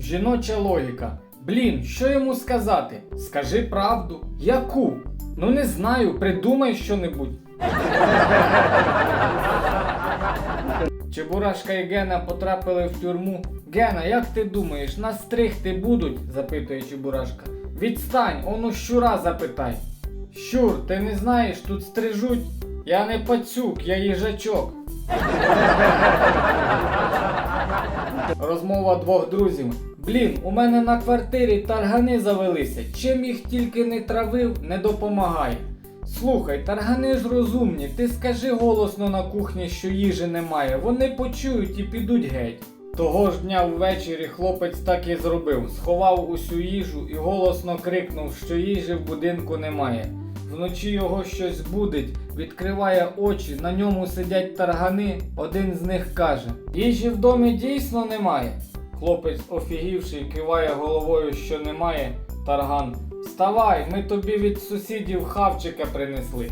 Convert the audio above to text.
жіноча логіка. Блін, що йому сказати? Скажи правду. Яку? Ну не знаю, придумай що-небудь. Чебурашка і Гена потрапили в тюрму. Гена, як ти думаєш, нас стригти будуть? запитує Чебурашка. Відстань, он у щура запитай. Щур, ти не знаєш, тут стрижуть. Я не пацюк, я їжачок. Розмова двох друзів. Блін, у мене на квартирі таргани завелися. Чим їх тільки не травив, не допомагає. Слухай, таргани ж розумні, ти скажи голосно на кухні, що їжі немає. Вони почують і підуть геть. Того ж дня ввечері хлопець так і зробив. Сховав усю їжу і голосно крикнув, що їжі в будинку немає. Вночі його щось будить, відкриває очі, на ньому сидять таргани. Один з них каже: Їжі в домі дійсно немає. Хлопець, офігівши, киває головою, що немає. Тарган. Вставай, ми тобі від сусідів хавчика принесли.